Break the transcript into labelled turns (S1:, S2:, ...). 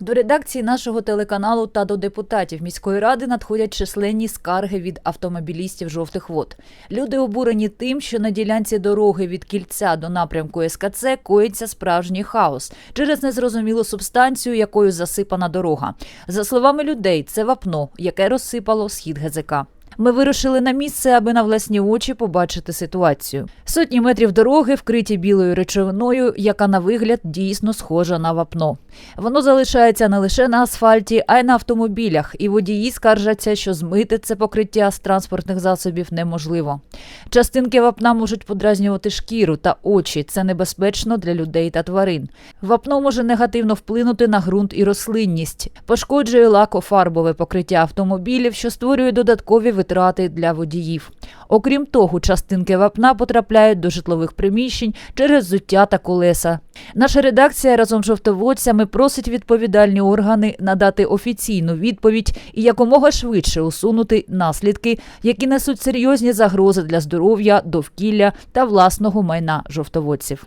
S1: До редакції нашого телеканалу та до депутатів міської ради надходять численні скарги від автомобілістів жовтих вод. Люди обурені тим, що на ділянці дороги від кільця до напрямку СКЦ коїться справжній хаос через незрозумілу субстанцію, якою засипана дорога. За словами людей, це вапно, яке розсипало схід ГЗК. Ми вирушили на місце, аби на власні очі побачити ситуацію. Сотні метрів дороги вкриті білою речовиною, яка на вигляд дійсно схожа на вапно. Воно залишається не лише на асфальті, а й на автомобілях, і водії скаржаться, що змити це покриття з транспортних засобів неможливо. Частинки вапна можуть подразнювати шкіру та очі. Це небезпечно для людей та тварин. Вапно може негативно вплинути на ґрунт і рослинність, пошкоджує лакофарбове покриття автомобілів, що створює додаткові витрати для водіїв. Окрім того, частинки вапна потрапляють до житлових приміщень через зуття та колеса. Наша редакція разом з жовтоводцями просить відповідальні органи надати офіційну відповідь і якомога швидше усунути наслідки, які несуть серйозні загрози для здоров'я, довкілля та власного майна жовтоводців.